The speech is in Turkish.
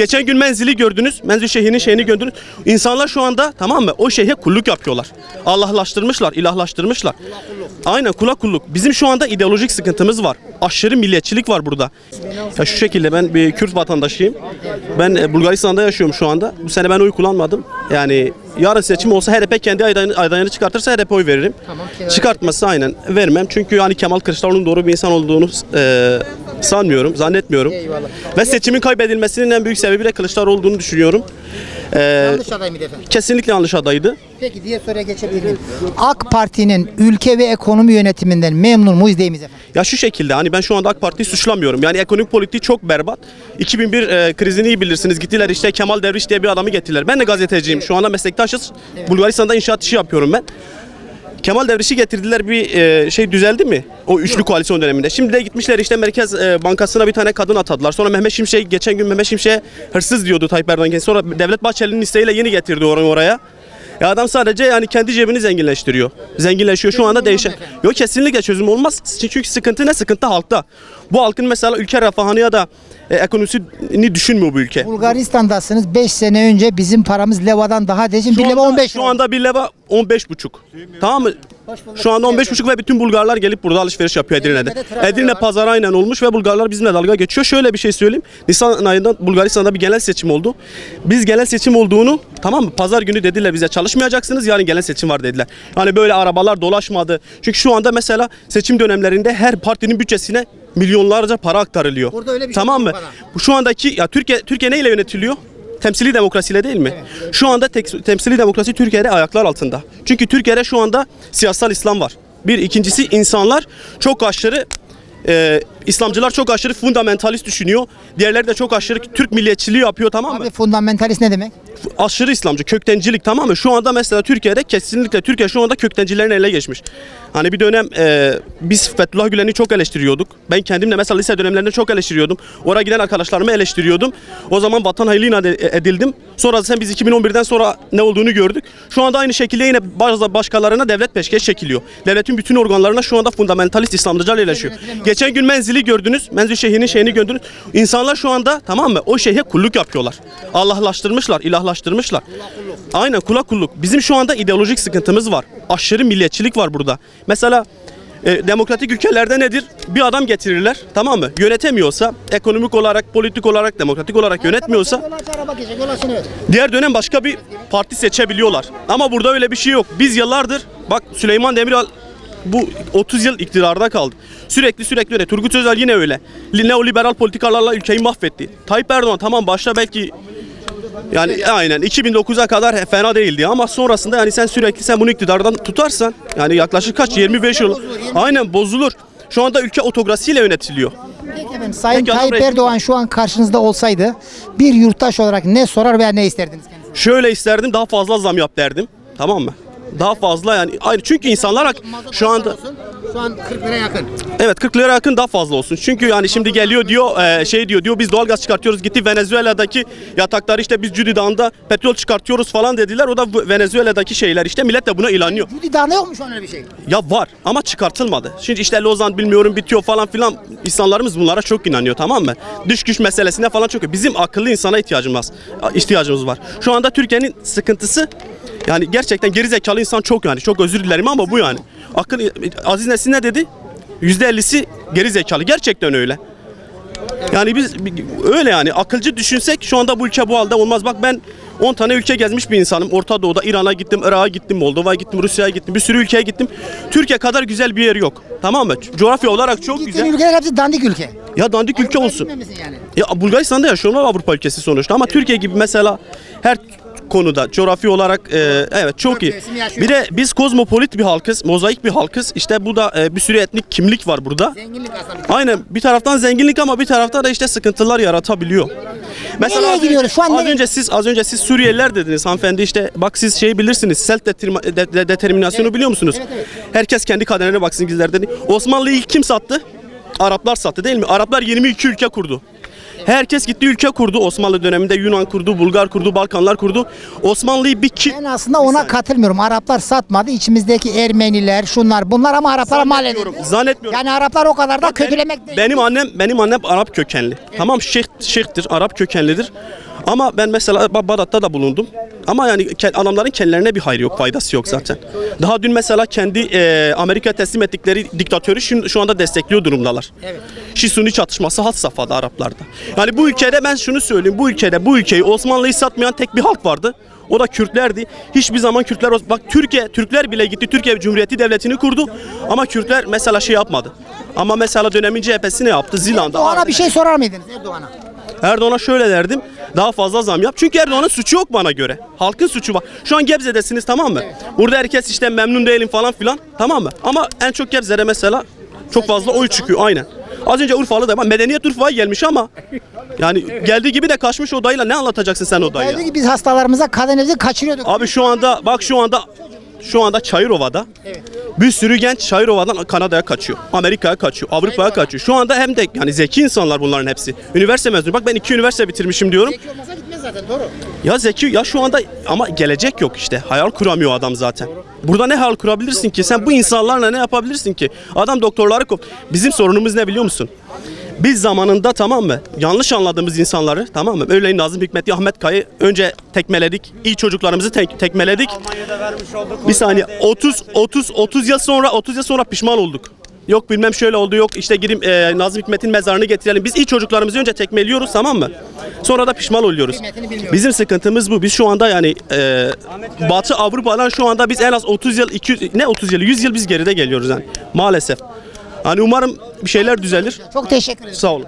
Geçen gün menzili gördünüz. Menzil şeyhinin şeyini gördünüz. İnsanlar şu anda tamam mı? O şeyhe kulluk yapıyorlar. Allahlaştırmışlar, ilahlaştırmışlar. Aynen kula kulluk. Bizim şu anda ideolojik sıkıntımız var. Aşırı milliyetçilik var burada. Ya şu şekilde ben bir Kürt vatandaşıyım. Ben e, Bulgaristan'da yaşıyorum şu anda. Bu sene ben oy kullanmadım. Yani yarın seçim olsa HDP kendi adayını, adayını çıkartırsa HDP oy veririm. Çıkartması aynen vermem. Çünkü yani Kemal Kılıçdaroğlu'nun doğru bir insan olduğunu e, sanmıyorum, zannetmiyorum. Ve seçimin kaybedilmesinin en büyük sebebi de Kılıçdaroğlu olduğunu düşünüyorum. E, Yanlış aday mıydı efendim? kesinlikle yanlış adaydı. Peki diğer soruya geçebilir miyim? AK Parti'nin ülke ve ekonomi yönetiminden memnun muyuz değil miyiz efendim? Ya şu şekilde hani ben şu anda AK Parti'yi suçlamıyorum. Yani ekonomik politiği çok berbat. 2001 e, krizini iyi bilirsiniz. Gittiler işte Kemal Derviş diye bir adamı getirdiler. Ben de gazeteciyim. Şu anda meslektaşız. Bulgaristan'da inşaat işi yapıyorum ben. Kemal Devriş'i getirdiler bir e, şey düzeldi mi? O üçlü koalisyon döneminde. Şimdi de gitmişler işte Merkez e, Bankası'na bir tane kadın atadılar. Sonra Mehmet Şimşek geçen gün Mehmet Şimşek'e hırsız diyordu Tayyip Erdoğan. Sonra Devlet Bahçeli'nin isteğiyle yeni getirdi orayı oraya. Ya adam sadece yani kendi cebini zenginleştiriyor. Zenginleşiyor şu anda değişen. Yok kesinlikle çözüm olmaz. Çünkü sıkıntı ne? Sıkıntı halkta. Bu halkın mesela ülke refahını ya da e, ekonomisini düşünmüyor bu ülke. Bulgaristan'dasınız. 5 sene önce bizim paramız levadan daha değil. Şimdi bir leva anda- 15 Şu anda bir leva 15 buçuk. Tamam mı? Şu anda 15 buçuk ve bütün Bulgarlar gelip burada alışveriş yapıyor Edirne'de. Edirne var. pazarı aynen olmuş ve Bulgarlar bizimle dalga geçiyor. Şöyle bir şey söyleyeyim. Nisan ayında Bulgaristan'da bir genel seçim oldu. Biz genel seçim olduğunu tamam mı? Pazar günü dediler bize çalışmayacaksınız. Yarın genel seçim var dediler. Yani böyle arabalar dolaşmadı. Çünkü şu anda mesela seçim dönemlerinde her partinin bütçesine milyonlarca para aktarılıyor. Burada öyle bir şey tamam mı? Bu şu andaki ya Türkiye Türkiye neyle yönetiliyor? Temsili demokrasiyle değil mi? Şu anda tek- temsili demokrasi Türkiye'de ayaklar altında. Çünkü Türkiye'de şu anda siyasal İslam var. Bir ikincisi insanlar çok aşırı e, İslamcılar çok aşırı fundamentalist düşünüyor. Diğerleri de çok aşırı Türk milliyetçiliği yapıyor tamam mı? Abi fundamentalist ne demek? aşırı İslamcı, köktencilik tamam mı? Şu anda mesela Türkiye'de kesinlikle Türkiye şu anda köktencilerin eline geçmiş. Hani bir dönem e, biz Fethullah Gülen'i çok eleştiriyorduk. Ben kendim de mesela lise dönemlerinde çok eleştiriyordum. Oraya giden arkadaşlarımı eleştiriyordum. O zaman vatan hainiyle de- edildim. Sonra sen biz 2011'den sonra ne olduğunu gördük. Şu anda aynı şekilde yine bazı başkalarına devlet peşkeş çekiliyor. Devletin bütün organlarına şu anda fundamentalist İslamcılar yerleşiyor. Geçen gün menzili gördünüz. Menzil şeyhinin şeyini gördünüz. İnsanlar şu anda tamam mı? O şeyhe kulluk yapıyorlar. Allahlaştırmışlar, ilahlaştırmışlar. Aynen kula kulluk. Bizim şu anda ideolojik sıkıntımız var. Aşırı milliyetçilik var burada. Mesela e, demokratik ülkelerde nedir? Bir adam getirirler tamam mı? Yönetemiyorsa, ekonomik olarak, politik olarak, demokratik olarak yönetmiyorsa diğer dönem başka bir parti seçebiliyorlar. Ama burada öyle bir şey yok. Biz yıllardır bak Süleyman Demirel bu 30 yıl iktidarda kaldı. Sürekli sürekli öyle. Turgut Özal yine öyle. Li- Neoliberal politikalarla ülkeyi mahvetti. Tayyip Erdoğan tamam başta belki yani aynen 2009'a kadar fena değildi ama sonrasında yani sen sürekli sen bunu iktidardan tutarsan yani yaklaşık kaç 25 yıl aynen bozulur. Şu anda ülke otokrasiyle yönetiliyor. Peki efendim, Sayın Peki, Tayyip Erdoğan şu an karşınızda olsaydı bir yurttaş olarak ne sorar veya ne isterdiniz kendisine? Şöyle isterdim daha fazla zam yap derdim. Tamam mı? Daha fazla yani aynı çünkü insanlar şu anda Şu an 40 lira yakın. evet 40 lira yakın daha fazla olsun. Çünkü yani şimdi geliyor diyor e, şey diyor diyor biz doğalgaz çıkartıyoruz gitti Venezuela'daki yatakları işte biz Cudi Dağı'nda petrol çıkartıyoruz falan dediler. O da Venezuela'daki şeyler işte millet de buna inanıyor. Cudi Dağı'nda yok mu şu an öyle bir şey? Ya var ama çıkartılmadı. Şimdi işte Lozan bilmiyorum bitiyor falan filan. İnsanlarımız bunlara çok inanıyor tamam mı? Dış güç meselesine falan çok. Bizim akıllı insana ihtiyacımız ihtiyacımız var. Şu anda Türkiye'nin sıkıntısı yani gerçekten geri zekalı insan çok yani. Çok özür dilerim ama bu yani. Akıl Aziz Nesin ne dedi? %50'si geri zekalı. Gerçekten öyle. Yani biz öyle yani akılcı düşünsek şu anda bu ülke bu halde olmaz. Bak ben 10 tane ülke gezmiş bir insanım. Orta Doğu'da İran'a gittim, Irak'a gittim, Moldova'ya gittim, Rusya'ya gittim. Bir sürü ülkeye gittim. Türkiye kadar güzel bir yer yok. Tamam mı? Coğrafya olarak çok Gittiğin güzel. ülkeler hepsi dandik ülke. Ya dandik ülke olsun. Yani. Ya Bulgaristan'da yaşıyorlar Avrupa ülkesi sonuçta ama Türkiye gibi mesela her konuda coğrafi olarak e, evet çok iyi. Bir de biz kozmopolit bir halkız, mozaik bir halkız. İşte bu da e, bir sürü etnik kimlik var burada. Aynen bir taraftan zenginlik ama bir taraftan da işte sıkıntılar yaratabiliyor. Nereye az gidiyoruz? Şu an az nereye- önce siz az önce siz Suriyeliler dediniz hanımefendi işte bak siz şeyi bilirsiniz self determa- de- de- determinasyonu biliyor musunuz? Herkes kendi kaderine baksın gizler dedi. Osmanlı'yı ilk kim sattı? Araplar sattı değil mi? Araplar 22 ülke kurdu. Herkes gitti ülke kurdu Osmanlı döneminde Yunan kurdu, Bulgar kurdu, Balkanlar kurdu. Osmanlı'yı bir ki Ben aslında ona katılmıyorum. Araplar satmadı. İçimizdeki Ermeniler, şunlar, bunlar ama Araplara mal edildi. zannetmiyorum. Yani Araplar o kadar da kötülemek değil. Benim annem benim annem Arap kökenli. Tamam şeyh şeyhtir, Arap kökenlidir. Ama ben mesela Ba- Bağdat'ta da bulundum. Ama yani adamların kendilerine bir hayrı yok, faydası yok zaten. Daha dün mesela kendi e, Amerika teslim ettikleri diktatörü şimdi şu anda destekliyor durumdalar. Evet. Şi-Suni çatışması had safhada Araplarda. Yani bu ülkede ben şunu söyleyeyim. Bu ülkede bu ülkeyi Osmanlı'yı satmayan tek bir halk vardı. O da Kürtlerdi. Hiçbir zaman Kürtler bak Türkiye Türkler bile gitti Türkiye Cumhuriyeti devletini kurdu ama Kürtler mesela şey yapmadı. Ama mesela dönemin CHP'si ne yaptı? Zilan'da. Erdoğan'a bir şey sorar mıydınız Erdoğan'a? Erdoğan'a şöyle derdim. Daha fazla zam yap. Çünkü Erdoğan'ın suçu yok bana göre. Halkın suçu var. Şu an Gebze'desiniz tamam mı? Burada herkes işte memnun değilim falan filan. Tamam mı? Ama en çok Gebze'de mesela çok fazla oy çıkıyor aynen. Az önce Urfalı da medeniyet Urfa'ya gelmiş ama yani geldiği gibi de kaçmış o dayıyla ne anlatacaksın sen o dayıya? Dedi ki biz hastalarımıza kadınımızı kaçırıyorduk. Abi şu anda bak şu anda şu anda Çayırova'da bir sürü genç Çayırova'dan Kanada'ya kaçıyor. Amerika'ya kaçıyor. Avrupa'ya kaçıyor. Şu anda hem de yani zeki insanlar bunların hepsi. Üniversite mezunu. Bak ben iki üniversite bitirmişim diyorum. Zeki olmasa gitmez zaten doğru. Ya zeki ya şu anda ama gelecek yok işte. Hayal kuramıyor adam zaten. Burada ne hayal kurabilirsin ki? Sen bu insanlarla ne yapabilirsin ki? Adam doktorları kop. Bizim sorunumuz ne biliyor musun? Biz zamanında tamam mı? Yanlış anladığımız insanları tamam mı? Örneğin Nazım Hikmet'i, Ahmet Kay'ı önce tekmeledik. İyi çocuklarımızı tek- tekmeledik. Bir saniye. 30 30 30 yıl sonra 30 yıl sonra pişman olduk. Yok bilmem şöyle oldu yok işte gidip e, Nazım Hikmet'in mezarını getirelim. Biz iyi çocuklarımızı önce tekmeliyoruz tamam mı? Sonra da pişman oluyoruz. Bizim sıkıntımız bu. Biz şu anda yani e, Batı Avrupa'dan şu anda biz en az 30 yıl 200 ne 30 yıl 100 yıl biz geride geliyoruz yani maalesef. Hani umarım bir şeyler düzelir. Çok teşekkür ederim. Sağ olun.